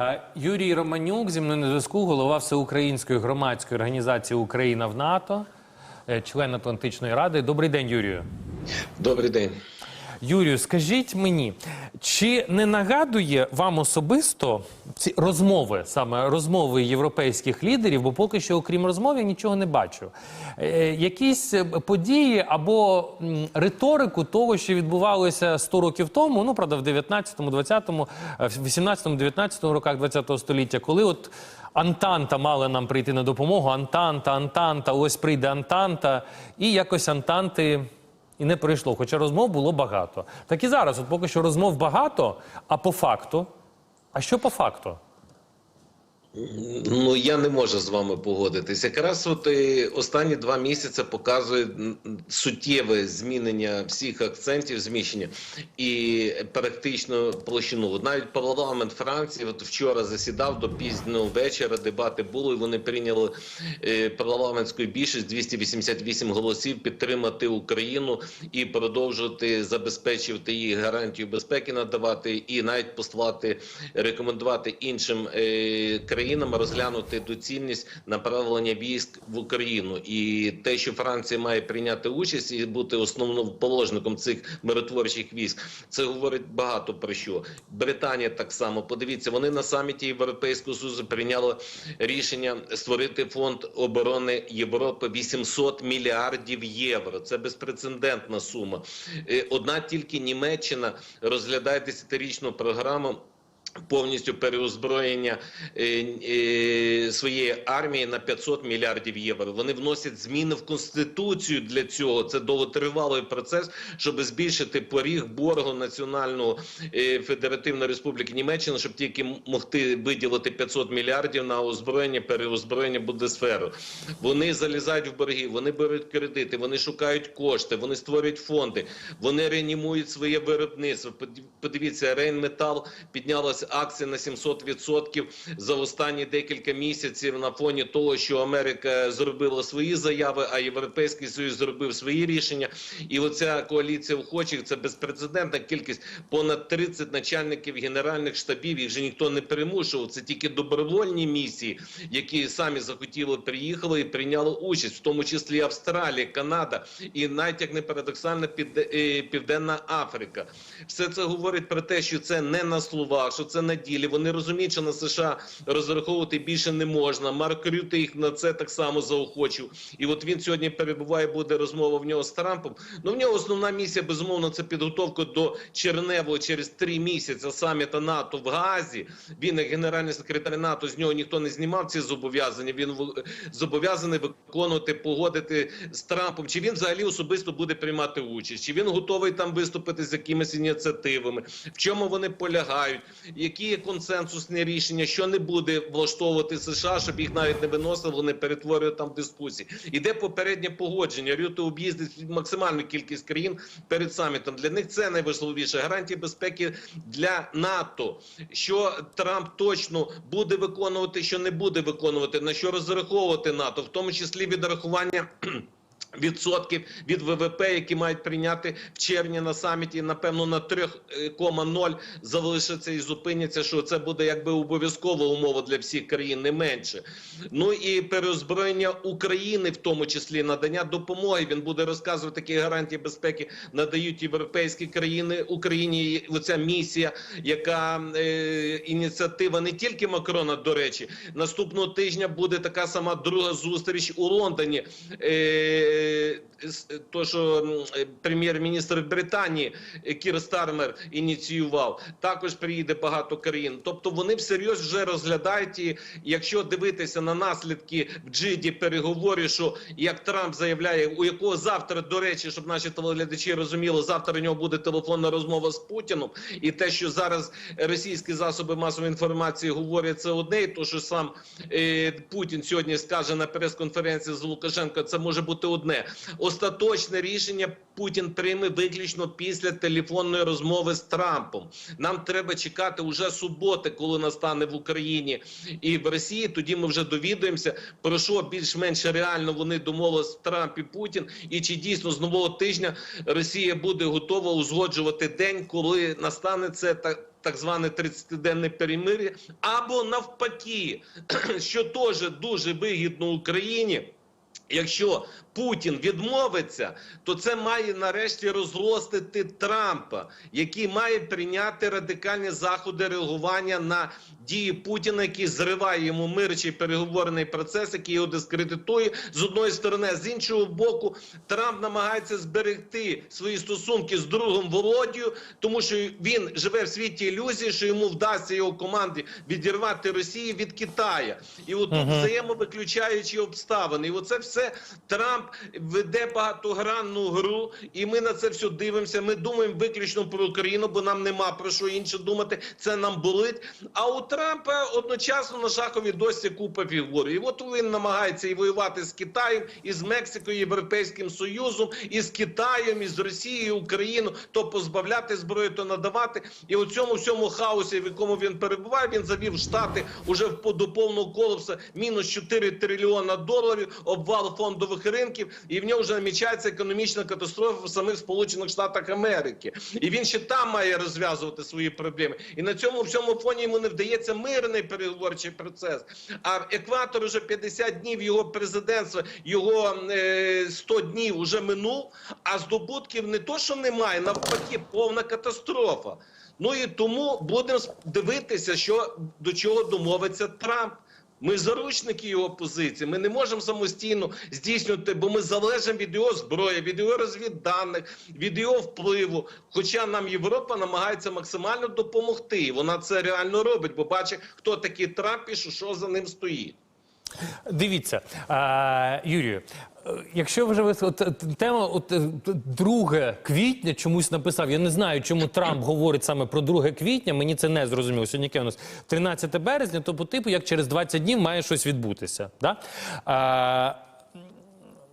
Е, Юрій Романюк зі мною на зв'язку, голова Всеукраїнської громадської організації Україна в НАТО, е, член Атлантичної ради. Добрий день, Юрію. Добрий день. Юрію, скажіть мені, чи не нагадує вам особисто ці розмови, саме розмови європейських лідерів, бо поки що, окрім розмов, я нічого не бачу. Е, якісь е, події або риторику того, що відбувалося 100 років тому, ну правда, в 19-му, 20-му, е, в 18-му, 19-му роках 20-го століття, коли от. Антанта мала нам прийти на допомогу. Антанта, Антанта, ось прийде Антанта. І якось Антанти і не прийшло. Хоча розмов було багато. Так і зараз, от поки що розмов багато, а по факту. А що по факту? Ну я не можу з вами погодитись. Якраз от е, останні два місяці показують суттєве змінення всіх акцентів, зміщення і практично площину. Навіть парламент Франції от вчора засідав до пізнього вечора. Дебати були. і Вони прийняли е, парламентську більшість 288 голосів підтримати Україну і продовжувати забезпечувати її гарантію безпеки, надавати і навіть послати рекомендувати іншим е, країнам розглянути доцільність направлення військ в Україну, і те, що Франція має прийняти участь і бути основоположником цих миротворчих військ, це говорить багато про що. Британія так само подивіться, вони на саміті Європейського Союзу прийняли рішення створити фонд оборони Європи 800 мільярдів євро. Це безпрецедентна сума. Е, Одна тільки Німеччина розглядає десятирічну програму. Повністю переозброєння е, е, своєї армії на 500 мільярдів євро. Вони вносять зміни в конституцію для цього. Це довготривалий процес, щоб збільшити поріг боргу національного е, федеративної республіки Німеччина, щоб тільки могти виділити 500 мільярдів на озброєння, переозброєння Бундесферу. Вони залізають в борги, вони беруть кредити, вони шукають кошти, вони створюють фонди, вони реанімують своє виробництво. Подив- Подивіться, Рейнметал піднялася акція на 700% за останні декілька місяців на фоні того, що Америка зробила свої заяви, а Європейський Союз зробив свої рішення. І оця коаліція охочих це безпрецедентна кількість. Понад 30 начальників генеральних штабів. Їх же ніхто не примушував. Це тільки добровольні місії, які самі захотіли приїхали і прийняли участь, в тому числі Австралія, Канада і навіть як не парадоксально е, Південна Африка. Все це говорить про те, що це не на словах, що це на ділі. Вони розуміють, що на США розраховувати більше не можна. Марк Рюте їх на це так само заохочив. І от він сьогодні перебуває, буде розмова в нього з Трампом. Ну в нього основна місія безумовно це підготовка до Черневого через три місяці саміта НАТО в Газі. Він як генеральний секретар НАТО з нього ніхто не знімав ці зобов'язання. Він зобов'язаний виконувати, погодити з Трампом. Чи він взагалі особисто буде приймати участь? Чи він готовий там виступити з якимись ініціативами? В чому вони полягають? Які є консенсусні рішення? Що не буде влаштовувати США, щоб їх навіть не виносили, не перетворювали там дискусії? Іде попереднє погодження. Рюте об'їздить максимальну кількість країн перед самітом. Для них це найважливіше. Гарантії безпеки для НАТО. Що Трамп точно буде виконувати, що не буде виконувати, на що розраховувати НАТО, в тому числі відрахування. Відсотків від ВВП, які мають прийняти в червні на саміті, напевно, на 3,0 залишаться і зупиняться, що це буде якби обов'язкова умова для всіх країн, не менше. Ну і переозброєння України, в тому числі надання допомоги. Він буде розказувати, які гарантії безпеки надають європейські країни Україні. І Оця місія, яка е, ініціатива не тільки Макрона, до речі, наступного тижня буде така сама друга зустріч у Лондоні. Е, то, що е, прем'єр-міністр Британії е, Кір Стармер ініціював, також приїде багато країн. Тобто вони всерйоз вже розглядають. І якщо дивитися на наслідки в джиді переговорів, що як Трамп заявляє, у якого завтра, до речі, щоб наші телеглядачі розуміли, завтра у нього буде телефонна розмова з Путіном, і те, що зараз російські засоби масової інформації говорять, це одне, і то, що сам е, Путін сьогодні скаже на прес-конференції з Лукашенко, це може бути одне. Остаточне рішення Путін прийме виключно після телефонної розмови з Трампом. Нам треба чекати уже суботи, коли настане в Україні і в Росії. Тоді ми вже довідуємося про що більш-менш реально вони домовились Трамп і Путін, і чи дійсно з нового тижня Росія буде готова узгоджувати день, коли настане це та так зване 30-денне перемир'я, або навпаки, що теж дуже вигідно Україні. Якщо Путін відмовиться, то це має нарешті розростити Трампа, який має прийняти радикальні заходи реагування на дії Путіна, який зриває йому мирчий переговорний процес, який його дискредитує. З одної сторони, а з іншого боку, Трамп намагається зберегти свої стосунки з другом Володію, тому що він живе в світі ілюзії, що йому вдасться його команді відірвати Росію від Китая, і от тут взаємовиключаючі обставини, і оце все Трамп веде багатогранну гру, і ми на це все дивимося. Ми думаємо виключно про Україну, бо нам нема про що інше думати. Це нам болить. А у Трампа одночасно на шаховій досі купа фігур. І от він намагається і воювати з Китаєм, і з Мексикою, і Європейським Союзом, і з Китаєм, і з Росією, і Україну, то позбавляти зброю, то надавати. І у цьому всьому хаосі, в якому він перебуває, він завів штати уже в до повного колапсу мінус 4 трильйона доларів, обвал фондових ринків, і в нього вже намічається економічна катастрофа в самих Сполучених Штатах Америки. І він ще там має розв'язувати свої проблеми. І на цьому всьому фоні йому не вдається мирний переговорчий процес. А екватор уже 50 днів його президентства, його е, 100 днів вже минув. А здобутків не то, що немає, навпаки, повна катастрофа. Ну і тому будемо дивитися, що до чого домовиться Трамп. Ми заручники його позиції. Ми не можемо самостійно здійснювати, бо ми залежимо від його зброї, від його розвідданих, від його впливу. Хоча нам Європа намагається максимально допомогти, і вона це реально робить, бо бачить, хто такий Трамп і що, за ним стоїть. Дивіться, Юрію. Е, Якщо вже ви е, тема, от е, 2 квітня чомусь написав. Я не знаю, чому Трамп говорить саме про 2 квітня. Мені це не зрозуміло. Сьогодні у нас 13 березня, то по типу, як через 20 днів має щось відбутися. Да? А,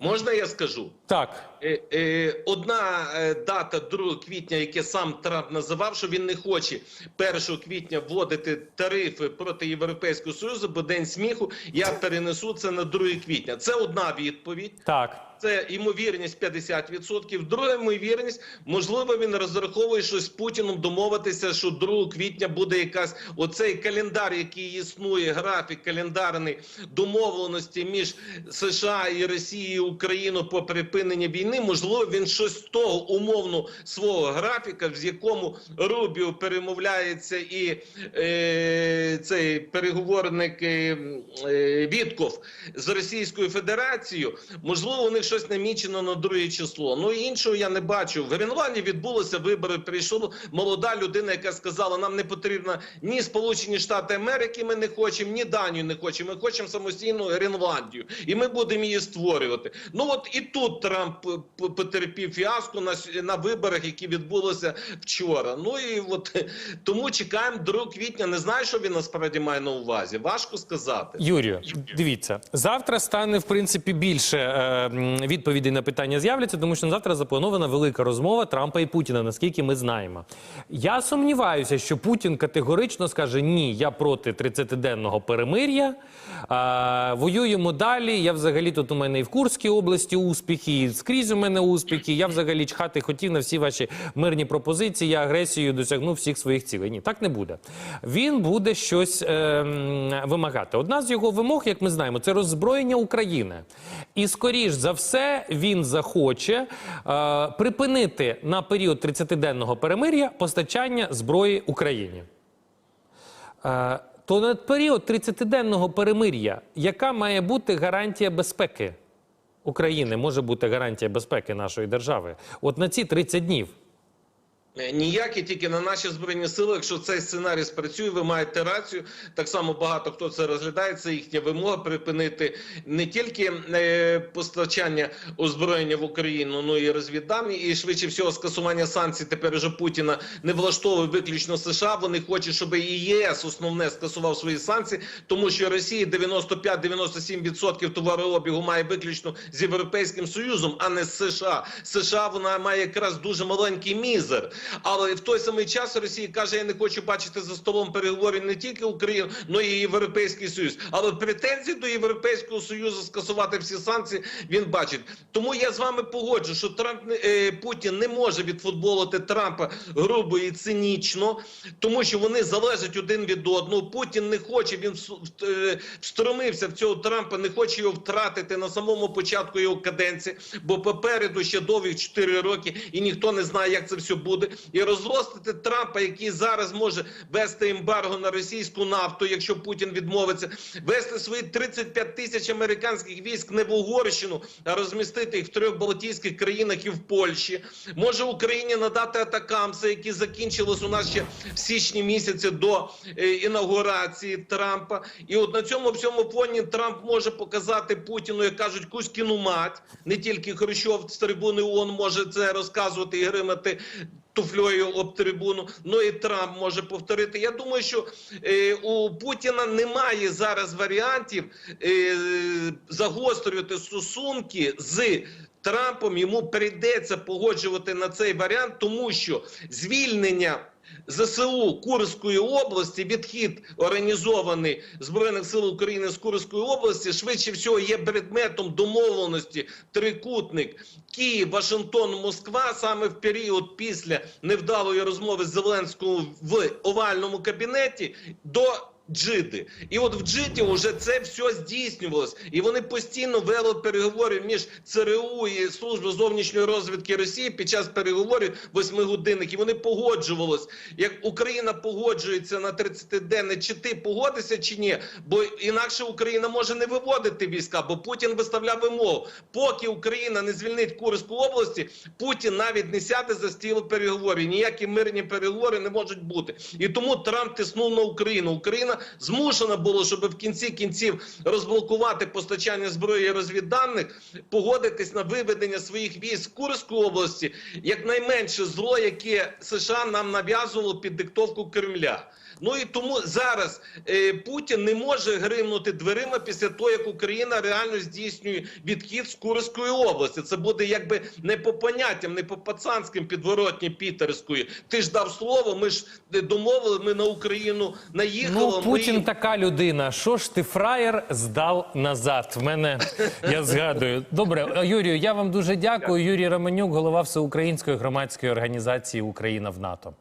Можна я скажу? так. Е, е, одна е, дата 2 квітня, яке сам Трамп називав, що він не хоче 1 квітня вводити тарифи проти Європейського Союзу, бо день сміху я перенесу це на 2 квітня. Це одна відповідь. Так. Це ймовірність 50%. Друга ймовірність, можливо, він розраховує щось з Путіном домовитися, що 2 квітня буде якась оцей календар, який існує, графік календарний домовленості між США і Росією і Україною по припиненню війни. Можливо, він щось з того умовно свого графіка, з якому Рубіо перемовляється, і е, цей переговорник е, е, Вітков з Російською Федерацією. Можливо, у них щось намічено на друге число. Ну іншого я не бачу. В Гренландії відбулися вибори. Прийшла молода людина, яка сказала: нам не потрібно ні Сполучені Штати Америки. Ми не хочемо, ні Данію не хочемо. Ми хочемо самостійну Гренландію, і ми будемо її створювати. Ну от і тут Трамп потерпів фіаско на на виборах, які відбулися вчора. Ну і от тому чекаємо 2 квітня. Не знаю, що він насправді має на увазі. Важко сказати. Юрію, дивіться, завтра стане в принципі більше е, м, відповідей на питання з'являться, тому що на завтра запланована велика розмова Трампа і Путіна, наскільки ми знаємо. Я сумніваюся, що Путін категорично скаже: ні, я проти 30-денного перемир'я. Воюємо далі. Я взагалі тут у мене і в Курській області успіхи, і скрізь у мене успіхи. Я взагалі чхати хотів на всі ваші мирні пропозиції. Я агресією досягнув всіх своїх цілей. Ні, так не буде. Він буде щось е, вимагати. Одна з його вимог, як ми знаємо, це роззброєння України. І скоріш за все він захоче е, припинити на період 30-денного перемир'я постачання зброї Україні. Е, то на період 30-денного перемир'я, яка має бути гарантія безпеки України, може бути гарантія безпеки нашої держави? От на ці 30 днів. Е, Ніякі тільки на наші збройні сили. Якщо цей сценарій спрацює, ви маєте рацію. Так само багато хто це розглядає. Це їхня вимога припинити не тільки е, постачання озброєння в Україну, ну і розвіддані, і швидше всього скасування санкцій. Тепер уже Путіна не влаштовує виключно США. Вони хочуть, щоб і ЄС основне скасував свої санкції, тому що Росія 95-97% товарообігу має виключно з європейським союзом, а не з США. США вона має якраз дуже маленький мізер. Але в той самий час Росія каже: я не хочу бачити за столом переговорів не тільки Україну, але й Європейський Союз. Але претензії до Європейського Союзу скасувати всі санкції він бачить. Тому я з вами погоджу, що Трамп е, Путін не може відфутболити Трампа грубо і цинічно, тому що вони залежать один від одного. Путін не хоче, він е, встромився в цього Трампа, не хоче його втратити на самому початку його каденції, бо попереду ще довгих 4 роки, і ніхто не знає, як це все буде. І розростити Трампа, який зараз може вести ембарго на російську нафту, якщо Путін відмовиться, вести свої 35 тисяч американських військ не в Угорщину, а розмістити їх в трьох Балтійських країнах і в Польщі. Може Україні надати атакамси, які закінчились у нас ще в січні місяці до е, інаугурації Трампа. І от на цьому всьому фоні Трамп може показати Путіну, як кажуть, Кузькіну мать. Не тільки Хрущов з трибуни ООН може це розказувати і гримати туфлею об трибуну. Ну і Трамп може повторити. Я думаю, що е, у Путіна немає зараз варіантів е, загострювати стосунки з. Трампом йому прийдеться погоджувати на цей варіант, тому що звільнення ЗСУ Курської області, відхід організований Збройних сил України з Курської області, швидше всього є предметом домовленості трикутник Київ, Вашингтон, Москва саме в період після невдалої розмови з Зеленського в овальному кабінеті до. Джиди, і от в Джиді вже це все здійснювалось, і вони постійно вели переговори між ЦРУ і службою зовнішньої розвідки Росії під час переговорів восьмигодинних. І вони погоджувались. Як Україна погоджується на 30-денне, чи ти погодишся, чи ні? Бо інакше Україна може не виводити війська, бо Путін виставляв вимогу. Поки Україна не звільнить Курську області, Путін навіть не сяде за стіл переговорів. Ніякі мирні переговори не можуть бути. І тому Трамп тиснув на Україну. Україна змушена була, щоб в кінці кінців розблокувати постачання зброї і розвідданих, погодитись на виведення своїх військ з Курської області, як найменше зло, яке США нам нав'язувало під диктовку Кремля. Ну і тому зараз е, Путін не може гримнути дверима після того, як Україна реально здійснює відхід з Курської області. Це буде якби не по поняттям, не по пацанським підворотні Пітерської. Ти ж дав слово, ми ж е, домовили, ми на Україну наїхали. Ну, Путін ми... така людина. Що ж ти фраєр здав назад? В мене я згадую. Добре, Юрію, я вам дуже дякую. Юрій Романюк, голова всеукраїнської громадської організації Україна в НАТО.